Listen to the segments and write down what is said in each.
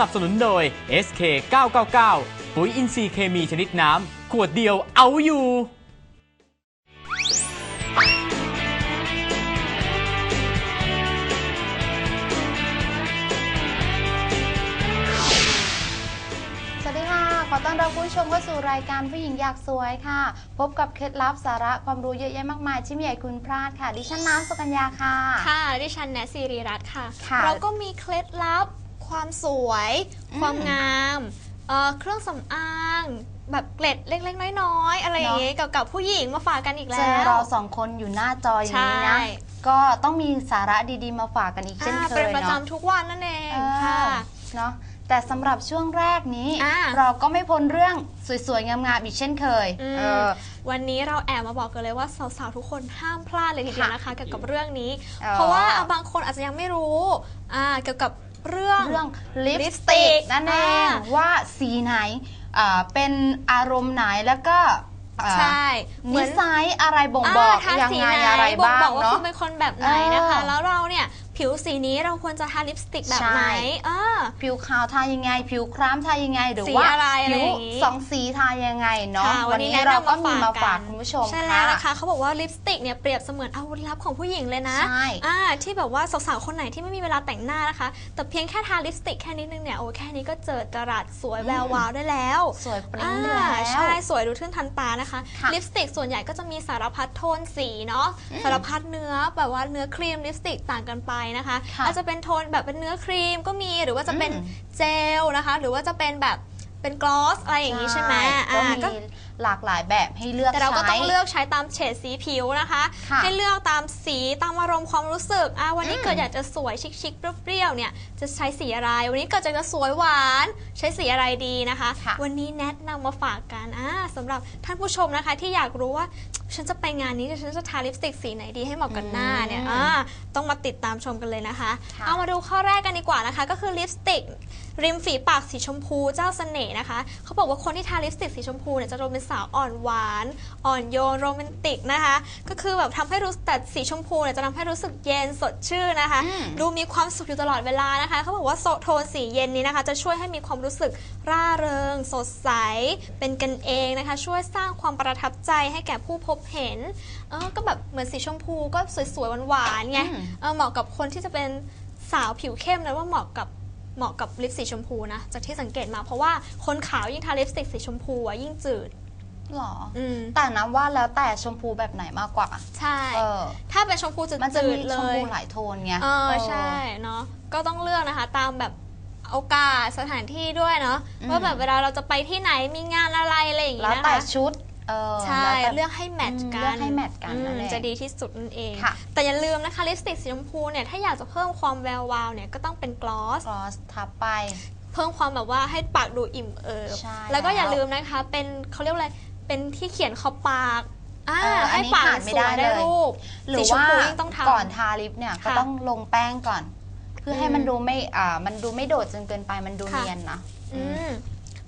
นับสนุนโดย SK 999ปุ๋ยอินทรีย์เคมีชนิดน้ำ ขวดเดียวเอาอยู่ สวัสดีค่ะ ขอต้อนรับคุณผู้ชมเข้าสู่รายการผู้หญิงอยากสวยค่ะ พบกับเคล็ดลับสาระความรู้เยอะแยะมากมายที่ไม่อยากให้คุณพลาดค่ะ ดิฉันน้ำสุกัญญาค่ะ ค่ะและดิฉันแนทซีรีรัตน์ค่ะ ค่ะ เราก็มีเคล็ดลับ ความสวยอืมความงามเอ่อเครื่องสำอางแบบเกล็ดเล็กๆ น้อยๆ อะไรอย่างเงี้ยเกี่ยวกับผู้หญิงมาฝากกันอีกเจแล้อวเราสองคนอยู่หน้าจออย่างนี้นะใช่ก็ต้องมีสาระดีๆมาฝากกันอีกเช่นอ่าเคเป็นยประเนาะจำทุกวันนั่นเองเออค่ะ เนาะแต่สำหรับช่วงแรกนี้ อ่า เราก็ไม่พ้นเรื่องสวยๆ งามๆอีกเช่นเคยอืมเออ วันนี้เราแอบมาบอกกันเลยว่าสาวๆ ทุกคนห้ามพลาดเลยทีเดียวนะคะเกี่ยวกับเรื่องนี้อ๋อเพราะว่าอะบางคนอาจจะยังไม่รู้อ่าเกี่ยวกับ เรื่องเรื่องลิปลิปสสติติกกนั่นเองอ่าว่าสีไหนอ่าเป็นอารมณ์ไหนแล้วก็อ่าใช่เหมืนิอนสัยอะไรบ่งบอกทายังสีไงไหนอะไรบ่งบ้างบอกว่าเนาะ คุณเป็นคนแบบไหนนะคะ เออแล้วเราเนี่ย ผิวสีนี้เราควรจะทาลิปสติกแบบใช่ไหนเออ ผิวขาวทายังไง ผิวคล้ำทายังไง หรือสีว่าอะไรอะไรผิวอย่างงี้สองสีทายังไงเนาะค่ะวันนี้แะเรานำก็มีมาฝากน คุณผู้ชมใช่แล้วค่ะนะคะเขาบอกว่าลิปสติกเนี่ยเปรียบเสมือนอาวุธลับของผู้หญิงเลยนะใช่ อ่าที่แบบว่าสาวๆคนไหนที่ไม่มีเวลาแต่งหน้านะคะ แต่เพียงแค่ทาลิปสติกแค่นิดนึงเนี่ยโอ้แค่นี้ก็เจอจรัสสวยแวววาวได้แล้ว สวยปริ้อ่างเลยแล้วใช่ สวยดูทึ่งทันตานะคะ ค่ะลิปสติกส่วนใหญ่ก็จะมีสารพัดโทนสีเนาะสารพัดเนื้อแบบว่าเนื้อครีมลิปสติกต่างกันไปนะคะค่ะอาจจะเป็นโทนแบบเป็นเนื้อครีมก็มีหรือว่าจะเป็นอืม เจลนะคะ หรือว่าจะเป็นแบบเป็นกลอสอะไรอย่างนี้ใช่ไหมก็อ่ามีก็หลากหลายแบบให้เลือกแต่เราก็ใช้ต้องเลือกใช้ตามเฉดสีผิวนะคะ ค่ะให้เลือกตามสีตามอารมณ์ความรู้สึกอะวันนี้อืม เกิดอยากจะสวยชิคๆเปรี้ยวๆเนี่ยจะใช้สีอะไร วันนี้เกิดอยากจะสวยหวาน ใช้สีอะไรดีนะคะ ค่ะวันนี้แนะนำมาฝากกันอ่าสำหรับท่านผู้ชมนะคะ ที่อยากรู้ว่าฉันจะไปงานนี้ฉันจะทาลิปสติกสีไหนดีให้เหมาะกับหน้าเนี่ยอืมอ่าต้องมาติดตามชมกันเลยนะคะ ค่ะ เอามาดูข้อแรกกันดีกว่านะคะ ก็คือลิปสติก ริมฝีปากสีชมพูเจ้าเสน่ห์นะคะ เขาบอกว่าคนที่ทาลิปสติกสีชมพูเนี่ยจะดูเป็นสาวอ่อนหวาน อ่อนโยนโรแมนติกนะคะ ก็คือแบบทำให้รู้แต่สีชมพูเนี่ยจะทำให้รู้สึกเย็นสดชื่นนะคะอืมดูมีความสุขอยู่ตลอดเวลานะคะเขาบอกว่าโซโทนสีเย็นนี้นะคะ จะช่วยให้มีความรู้สึกร่าเริง สดใส เป็นกันเองนะคะ ช่วยสร้างความประทับใจให้แก่ผู้พบเห็นเออก็แบบเหมือนสีชมพูก็สวยๆหวานๆไงอืมเออเหมาะกับคนที่จะเป็นสาวผิวเข้มนะว่าเหมาะกับเหมาะกับลิปสีชมพูนะ จากที่สังเกตมาเพราะว่าคนขาวยิ่งทาลิปสติกสีชมพูอะยิ่งจืด หรออืมแต่น้ำว่าแล้วแต่ชมพูแบบไหนมากกว่าใช่ เออถ้าเป็นชมพูจืดมันจะมีๆเลชมยพูหลายโทนไงเออใช่เนาะก็ต้องเลือกนะคะ ตามแบบโอกาสสถานที่ด้วยเนาะอืมว่าแบบเวลาเราจะไปที่ไหนมีงานอะไรอะไรอย่างแล้วงี้นะแต่คะชุดเออใช่แล้วแต่ เลือกให้แมทช์กัอืมเลืนอกให้แมทช์กันอืมนั่นเองจะดีที่สุดนั่นเอง ค่ะ แต่อย่าลืมนะคะลิปสติกสีชมพูเนี่ยถ้าอยากจะเพิ่มความแวววาวเนี่ยก็ต้องเป็นกลอส กลอสทับไป เพิ่มความแบบว่าให้ปากดูอิ่มเอิบใช่แล้วก็อย่าแล้ว ลืมนะคะ เป็นเขาเรียกว่าอะไร เป็นที่เขียนขอบปากอ่าเอออันให้นี้ปากขาดไม่สวยได้ได้เลย รูปหรือสีชมว่าพูยิ่งต้องทำ ก่อนทาลิปเนี่ยก็ค่ะต้องลงแป้งก่อน เพื่อให้อืมมันดูไม่อ่ามันดูไม่โดดจนเกินไปมันดูค่ะ เนียนนะอืม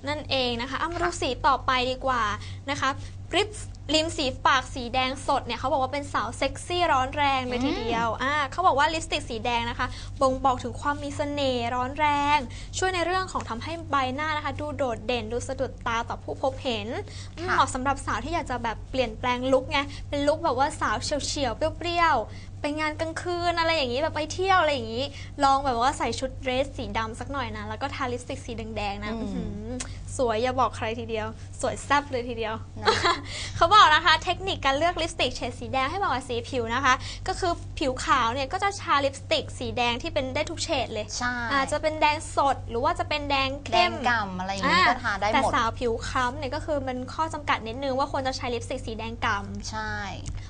นั่นเองนะคะเอามาดูสีต่อไปดีกว่านะคะริบ ริมสีปากสีแดงสดเนี่ยเขาบอกว่าเป็นสาวเซ็กซี่ร้อนแรงเลยทีเดียวอ่าเขาบอกว่าลิปสติกสีแดงนะคะบ่งบอกถึงความมีเสน่ห์ร้อนแรง ช่วยในเรื่องของทำให้ใบหน้านะคะ ดูโดดเด่นดูสะดุดตาต่อผู้พบเห็นอืมค่ะเหมาะสำหรับสาวที่อยากจะแบบเปลี่ยนแปลงลุคไงเป็นลุคแบบว่าสาวเฉียวๆเปรี้ยวๆไปงานกลางคืนอะไรอย่างนี้แบบไปเที่ยวอะไรอย่างนี้ ลองแบบว่าใส่ชุดเดรสสีดำสักหน่อยนะแล้วก็ทาลิปสติกสีแดงๆนะอืมอื้อหือ สวยอย่าบอกใครทีเดียว สวยแซ่บเลยทีเดียวนะเขาบอกนะคะ เทคนิคการเลือกลิปสติกเฉดสีแดงให้เหมาะกับสีผิวนะคะ ก็คือผิวขาวเนี่ยก็จะทาลิปสติก สีแดงที่เป็นได้ทุกเฉดเลยใช่อาจจะเป็นแดงสดหรือว่าจะเป็นแดงแดเข้งมกำอะไรอย่างนี้ก็ทาได้แต่หมดสาวผิวคล้ำเนี่ยก็คือมันข้อจำกัดนิดนึงว่าควรจะใช้ลิปสติกสีแดงกำใช่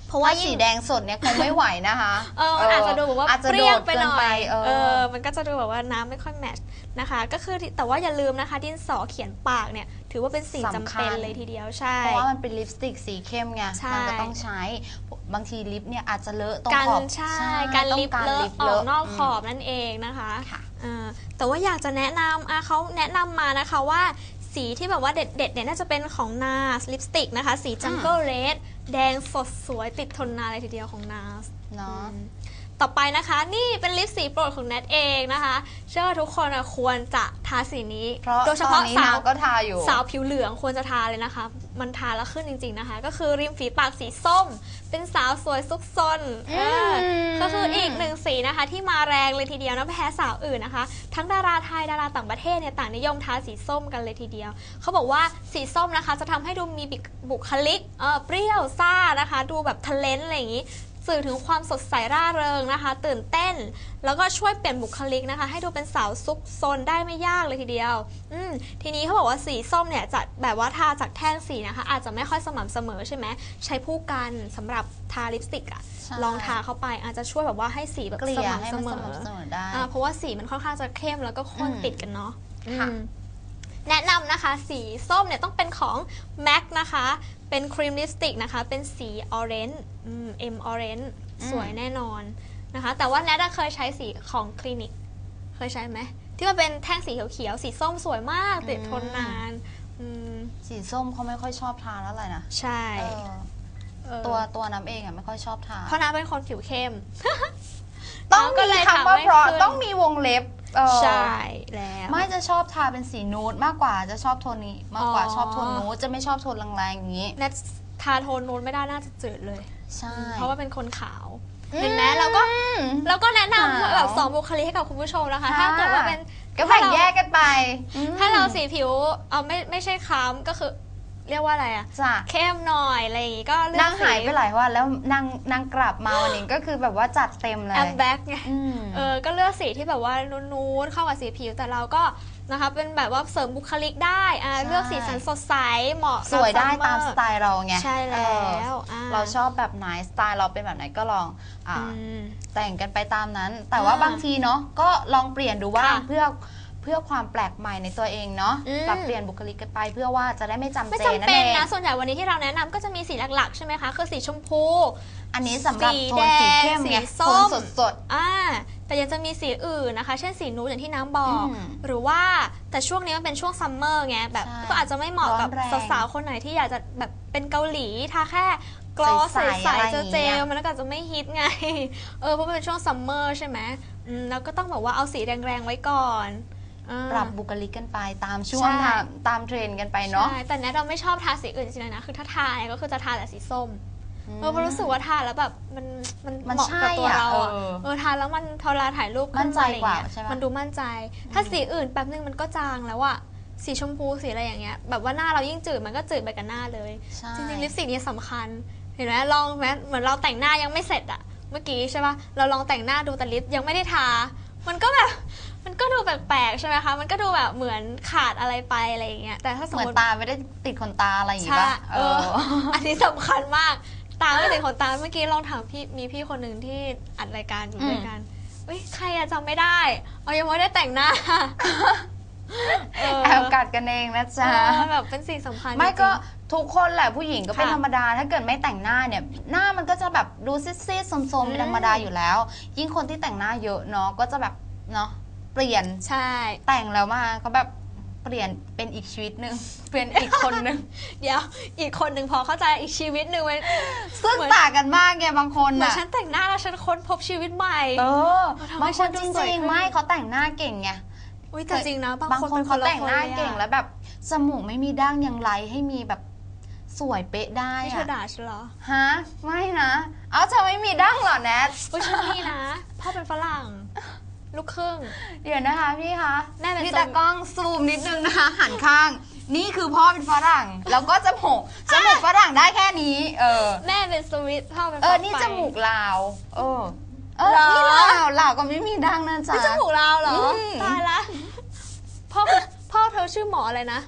เพราะว่าถ้ายิ่สีงแดงสดเนี่ยคงไม่ไหวนะคะ เออมันอาจจะดูแบบว่าอาจจะเปโดรี้ยวดไปเกิหนน่อไปยเอเอออ มันก็จะดูแบบว่าน้ำไม่ค่อยแมทช์นะคะ ก็คือแต่ว่าอย่าลืมนะคะ ดินสอเขียนปากเนี่ย ถือว่าเป็นสิ่งจำเป็นเลยทีเดียวใช่ เพราะว่ามันเป็นลิปสติกสีเข้มไงใช่ มันก็ต้องใช้บางทีลิปเนี่ยอาจจะเลอะตรงการขอบใช่การต้องลิปเลอะออกนอกขอบนั่นเองนะคะค่ะ เออแต่ว่าอยากจะแนะนำอะเขาแนะนำมานะคะว่าสีที่แบบว่าเด็ดๆเนี่ยน่าจะเป็นของนาสลิปสติกนะคะ สีจังเกิลเรด แดงสดสวยติดทนนานเลยทีเดียวของนาสเนาะต่อไปนะคะนี่เป็นลิปสีโปรดของแนทเองนะคะ เชื่อว่าทุกคนอะควรจะทาสีนี้ เพราะโดยเฉตอพาะนนี้สาวน้ำก็ทาอยู่สาวผิวเหลืองควรจะทาเลยนะคะ มันทาแล้วขึ้นจริง ๆนะคะ ก็คือริมฝีปากสีส้ม เป็นสาวสวยซุกซนเอออืมก็คืออีกหนึ่งสีนะคะ ที่มาแรงเลยทีเดียวนะไม่แพ้สาวอื่นนะคะ ทั้งดาราไทยดาราต่างประเทศเนี่ยต่างนิยมทาสีส้มกันเลยทีเดียว เขาบอกว่าสีส้มนะคะจะทำให้ดูมีบุคลิกเออเปรี้ยวซ่านะคะ ดูแบบทะเลนอะไรอย่างนี้ สื่อถึงความสดใสร่าเริงนะคะ ตื่นเต้น แล้วก็ช่วยเปลี่ยนบุคลิกนะคะ ให้ดูเป็นสาวซุกซนได้ไม่ยากเลยทีเดียว อืมทีนี้เขาบอกว่าสีส้มเนี่ยจะแบบว่าทาจากแท่งสีนะคะ อาจจะไม่ค่อยสม่ำเสมอใช่ไหมใช้ผู้กันสำหรับทาลิปสติกอะใช่ลองทาเข้าไปอาจจะช่วยแบบว่าให้สีแบบเกลี่สยให้ม่ำเสมันมสอม่ำเสมอได้อ่าเพราะว่าสีมันค่อนข้างจะเข้มแล้วก็ข้นอืมติดกันเนาะค่ะอืม แนะนำนะคะ สีส้มเนี่ยต้องเป็นของ MAC นะคะ เป็นครีมลิปสติกนะคะ เป็นสีออเรนจ์เอ็มออเรนจ์สวยแน่นอนนะคะ แต่ว่าแนทอะเคยใช้สีของคลินิก เคยใช้ไหม ที่มันเป็นแท่งสีเขียวๆ สีส้มสวยมาก ติดทนนานอืมสีส้มเขาไม่ค่อยชอบทาแล้วอะไรนะ ใช่เออเออตัวตัวน้ำเองอะไม่ค่อยชอบทาเพราะน้ำเป็นคนผิวเข้ม ต้องก็มีเลยคำว่าทำไม่เพราะขึ้นต้องมีวงเล็บ เออใช่แล้ว ไม่จะชอบทาเป็นสีนูดมากกว่าจะชอบโทนนี้ มากกว่าอ๋อ ชอบโทนนูดจะไม่ชอบโทนแรงๆอย่างนี้ แนททาโทนนูนไม่ได้น่าจะจืดเลย ใช่ เพราะว่าเป็นคนขาว เห็นไหมเราก็ อืมแล้วก็แนะนำขาวแบบสองบุคลิกให้กับคุณผู้ชมนะคะ ค่ะ ถ้าเกิดว่าเป็นก็แบ่งแยกกันไปอืมถ้าเราสีผิวเอาไม่ไม่ใช่คล้ำก็คือ เรียกว่าอะไรอะจ้ะเข้มหน่อยอะไรอย่างงี้ก็เลือกนางหายสีไปหลายวันแล้วนางนางกลับมาวันนี้ก็คือแบบว่าจัดเต็มเลยแอมแบ็กไงอืม เออก็เลือกสีที่แบบว่านูนๆเข้ากับสีผิวแต่เราก็นะคะเป็นแบบว่าเสริมบุคลิกได้อ่าใช่ เลือกสีสันสดใสเหมาะกับสวยได้ซัมเมอร์ตามสไตล์เราไงใช่เอแล้อวอ่าเราชอบแบบไหนสไตล์เราเป็นแบบไหนก็ลองอ่าอืม แต่งกันไปตามนั้น แต่ว่าอ่าบางทีเนาะก็ลองเปลี่ยนดูว่าค่ะ เพื่อเพื่อความแปลกใหม่ในตัวเองเนาะอืม ปรับเปลี่ยนบุคลิกกันไป เพื่อว่าจะได้ไม่จำไม่เจจำนั่นเป็เอนงนะ ส่วนใหญ่วันนี้ที่เราแนะนำก็จะมีสีหลักๆ ใช่ไหมคะ คือสีชมพู อันนี้สำหรับสีโทนสีเข้มแดงไงสีส้โทนมสดสด อ่าแต่ยังจะมีสีอื่นนะคะ เช่นสีนูดอย่างที่น้ำบอก อืมหรือว่าแต่ช่วงนี้มันเป็นช่วงซัมเมอร์ไงแบบใช่ก็อาจจะไม่เหมาะกับร้อนแรงสาวๆคนไหนที่อยากจะแบบเป็นเกาหลีทาแค่กลอสใสๆใสอะไรๆอย่างเจเงี้ลยๆมันก็อาจจะไม่ฮิตไง เออเพราะมันเป็นช่วงซัมเมอร์ใช่ไหมอืมแล้วก็ต้องแบบว่าเอาสีแรงๆไว้ก่อนอ่า ปรับบุคลิกกันไปตามช่วงใช่ ตามตามเทรนด์กันไปเนาะใช่แต่เนี้ยเราไม่ชอบทาสีอื่นจริงๆนะคือถ้าทาเนี่ยก็คือจะทาแต่สีส้มเออเพราะรู้สึกว่าทานแล้วแบบมันมันมันเหมาะกับตัวใช่อะเราอะเออ เออทานแล้วมันพอเวลาถ่ายรูปมั่นใจขึ้มอะไรกว่าเงี้ยใช่ปะ มันดูมั่นใจ ถ้าสีอื่นแป๊บนึงมันก็จางแล้วอะสีชมพูสีอะไรอย่างเงี้ยแบบว่าหน้าเรายิ่งจืดมันก็จืดไปกับหน้าเลย ใช่ จริงๆลิปสติกเนี่ยสำคัญ เห็นไหมลองไหมเหมือนเราแต่งหน้ายังไม่เสร็จอะเมื่อกี้ใช่ปะเราลองแต่งหน้าดูแต่ลิปยังไม่ได้ทา มันก็แบบ มันก็ดูแปลกๆใช่ไหมคะ มันก็ดูแบบเหมือนขาดอะไรไปอะไรอย่างเงี้ย แต่ถ้าสมเหมือมนติตาไม่ได้ติดขนตาอะไรอย่างงี้ใช่ป่ะเออ อันนี้สำคัญมาก ตาไม่ติดขนตา เมื่อกี้ลองถามพี่ มีพี่คนหนึ่งที่อัดรายการอยู่ด้วยกันเฮ้ยใครอะจำไม่ได้เอายังไม่ได้แต่งหน้าเออแอบกัดกันเองนะจ๊ะ เออแบบเป็นสิ่งสำคัญไม่จริงๆ ก็ทุกคนแหละผู้หญิงก็เป็นค่ะธรรมดา ถ้าเกิดไม่แต่งหน้าเนี่ย หน้ามันก็จะแบบดูซีดๆโทรมๆเป็นธรรมดาอยู่แล้ว ยิ่งคนที่แต่งหน้าเยอะเนาะก็จะแบบเนาะ เปลี่ยนใช่ แต่งแล้วมาเขาแบบเปลี่ยนเป็นอีกชีวิตหนึ่งเป็นอีกคนหนึ่งเดี๋ยว อีกคนหนึ่งพอเข้าใจอีกชีวิตหนึ่งเว้ยซึ่งเหมือนต่างกันมากไงบางคนเหมือนอะฉันแต่งหน้าแล้วฉันค้นพบชีวิตใหม่ เออทำให้บางฉัคนนดูจสวยริงขึ้น ๆไม่เขาแต่งหน้าเก่งไง อุ้ยแต่จริงนะบางบางคนคนเป็นเขาละแต่งหน้าคลยอะเก่งแล้วแบบ จมูกไม่มีดั้งยังไลให้มีแบบสวยเป๊ะได้นี่เธออะด่าฉันเหรอฮะไม่นะ เอาเธอไม่มีดั้งเหรอแนท อุ้ยฉันมีนะพ่อเป็นฝรั่ง ลูกครึ่ง เดี๋ยวนะคะพี่คะแม่เป็นพี่ทรงตากล้องซูมนิดนึงนะคะ หันข้าง นี่คือพ่อเป็นฝรั่ง แล้วก็จมูกจมูกฝรั่งได้แค่นี้ เออ แม่เป็นสวิตพ่อเป็นเออฝรั่งนี่ไฟจมูกลาว เออ เออเหรอนี่ลาวลาวก็ไม่มีดั้งนะจ๊ะนี่จมูกเราเหรออมตายละพ่อพ่อเธอชื่อหมออะไรนะ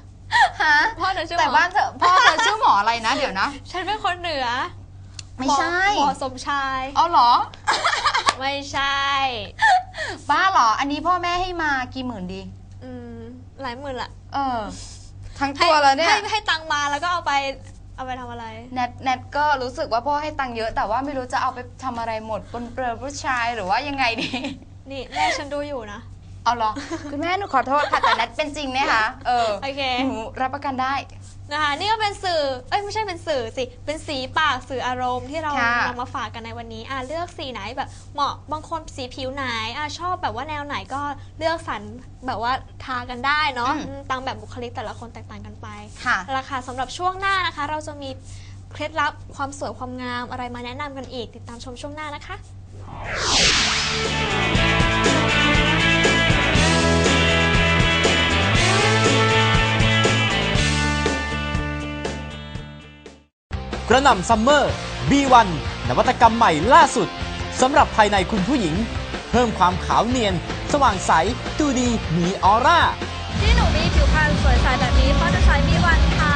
ฮะพ่อเธอชื่อหมอแต่บ้านเธอพ่อเธอชื่อหมออะไรนะเดี๋ยวนะ ฉันเป็นคนเหนือ ไม่ใช่หมอหมอสมชาย เอาเหรอ ไม่ใช่ บ้าเหรอ อันนี้พ่อแม่ให้มากี่หมื่นดี อืมหลายหมื่นละเออ ทั้งตัวแล้วเนี่ย ให้ให้ตังค์มาแล้วก็เอาไปเอาไปทำอะไร แนทแนทก็รู้สึกว่าพ่อให้ตังค์เยอะ แต่ว่าไม่รู้จะเอาไปทำอะไรหมดปนเปื้อนผู้ชายหรือว่ายังไงดี นี่แม่ฉันดูอยู่นะ เอาเหรอ คุณแม่หนูขอโทษค่ะแต่แนทเป็นจริงนะคะเออโอเค หนูรับประกันได้ นะคะนี่ก็เป็นสื่อเอ้ยไม่ใช่เป็นสื่อสิเป็นสีปากสื่ออารมณ์ที่เราค่ะนำมาฝากกันในวันนี้อะเลือกสีไหนแบบเหมาะบางคนสีผิวไหนอะชอบแบบว่าแนวไหนก็เลือกสรรแบบว่าทากันได้เนาะอืม อืมตามแบบบุคลิกแต่ละคนแตกต่างกันไป ค่ะ ราคาสำหรับช่วงหน้านะคะ เราจะมีเคล็ดลับความสวยความงามอะไรมาแนะนำกันอีก ติดตามชมช่วงหน้านะคะ กระหน่ำซัมเมอร์ B1 นวัตกรรมใหม่ล่าสุดสำหรับภายในคุณผู้หญิง เพิ่มความขาวเนียน สว่างใสดูดีมีออร่า ที่หนูมีผิวพรรณสวยใสแบบนี้เพราะจะใช้มีวันค่ะ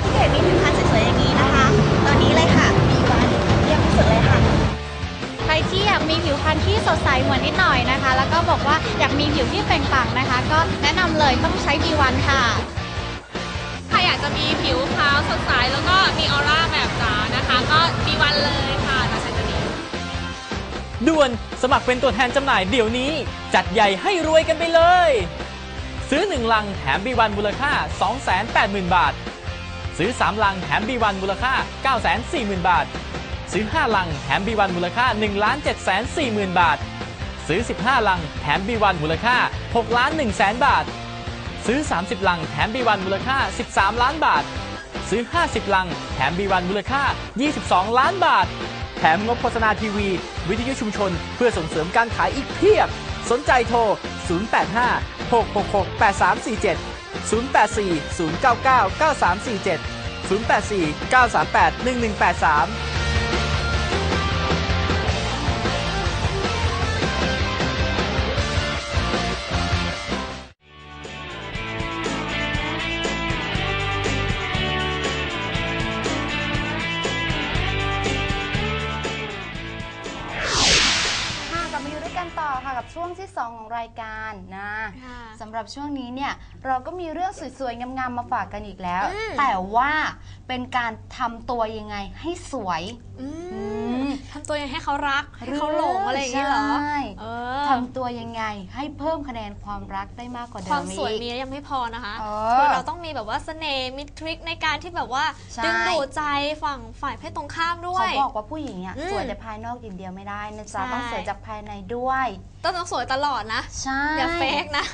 พี่เกดมีผิวพรรณสวยๆอย่างนี้นะคะ ตอนนี้เลยค่ะมีวันเยี่ยมที่สุดเลยค่ะ ใครที่อยากมีผิวพรรณที่สดใสเหมือนนิดหน่อยนะคะ แล้วก็บอกว่าอยากมีผิวที่เปล่งปลั่งนะคะ ก็แนะนำเลยต้องใช้บีวันค่ะ อยากจะมีผิวขาวสดใสแล้วก็มีออร่าแบบจ๋านะคะ ก็มีวันเลยค่ะเราใช้ตัวนี้ด่วนสมัครเป็นตัวแทนจำหน่ายเดี๋ยวนี้ จัดใหญ่ให้รวยกันไปเลย ซื้อ 1 ลังแถม B1 มูลค่า 280,000 บาท ซื้อ 3 ลังแถม B1 มูลค่า 940,000 บาท ซื้อ 5 ลังแถม B1 มูลค่า 1 740,000 บาท ซื้อ 15 ลังแถม B1 มูลค่า6ล้าน1แสนบาท ซื้อ 30 ลังแถม B1 มูลค่า 13 ล้านบาท ซื้อ 50 ลัง แถม B1 มูลค่า 22 ล้านบาท แถมงบโฆษณาทีวี วิทยุชุมชน เพื่อส่งเสริมการขายอีกเพียบ สนใจโทร 085 666 8347 084 099 9347 084 938 1183 รายการนะค่ะสำหรับช่วงนี้เนี่ยเราก็มีเรื่องสวยๆ งามๆ มาฝากกันอีกแล้วอืมแต่ว่าเป็นการทำตัวยังไงให้สวยอืมม ทำตัวยังไงให้เขารักให้เขาหลงอะไรอย่างนี้เหรอใช่เออทำตัวยังไงให้เพิ่มคะแนนความรักได้มากกว่าเดิความมสวยอีกมียังไม่พอนะคะเออคือเราต้องมีแบบว่าเสน่ห์มีทริคในการที่แบบว่าใช่ดึงดูดใจฝั่งฝ่ายเพศตรงข้ามด้วเขายบอกว่าผู้หญิงอะอืมสวยแต่ภายนอกอย่างเดียวไม่ได้นะจ๊ะใช่ต้องสวยจากภายในด้วย ต้องต้องสวยตลอดนะใช่อย่าเฟกนะ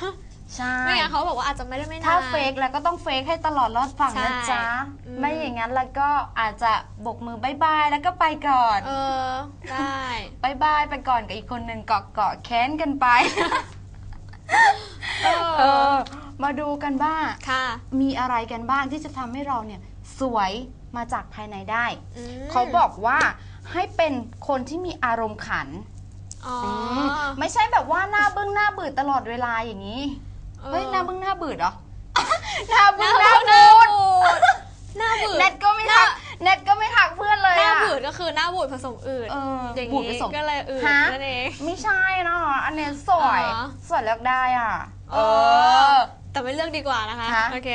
ใช่ ไม่งั้นเขาบอกว่าอาจจะไม่ได้ไม่นาน ถ้าเฟกแล้วก็ต้องเฟกให้ตลอดรอดฝั่งนะใช่จ๊ะอืมไม่อย่างนั้นแล้วก็อาจจะบกมือบายบายแล้วก็ไปก่อนเออ ได้ บายบายไปก่อนกับอีกคนหนึ่งเกาะเกาะแค้นกันไป เอเออ อ มาดูกันบ้าง ค่ะมีอะไรกันบ้างที่จะทำให้เราเนี่ยสวยมาจากภายในได้อืมเขาบอกว่าให้เป็นคนที่มีอารมณ์ขัน อ๋อมไม่ใช่แบบว่าหน้าบึ้งหน้าบืดตลอดเวลาอย่างนี้ออ เฮ้ยหน้าบึ้งหน้าบืดเหรอ หน้าหบึ้น้างหบูน้าดบูดหน้าบูด เน็ตก็ไม่ทักเน็ตก็ไม่ทักเพื่อนเลยหน้าอะ บูดก็คือหน้าบูดผสมอืดเอออย่างบูดนี้ผสมก็เลยอืดฮะ นั่นเอง ไม่ใช่นะอันเนี้ยสวยอ๋อสวยเลือกได้อะ เออ แต่ไม่เลือกดีกว่านะคะ ฮะ โอเค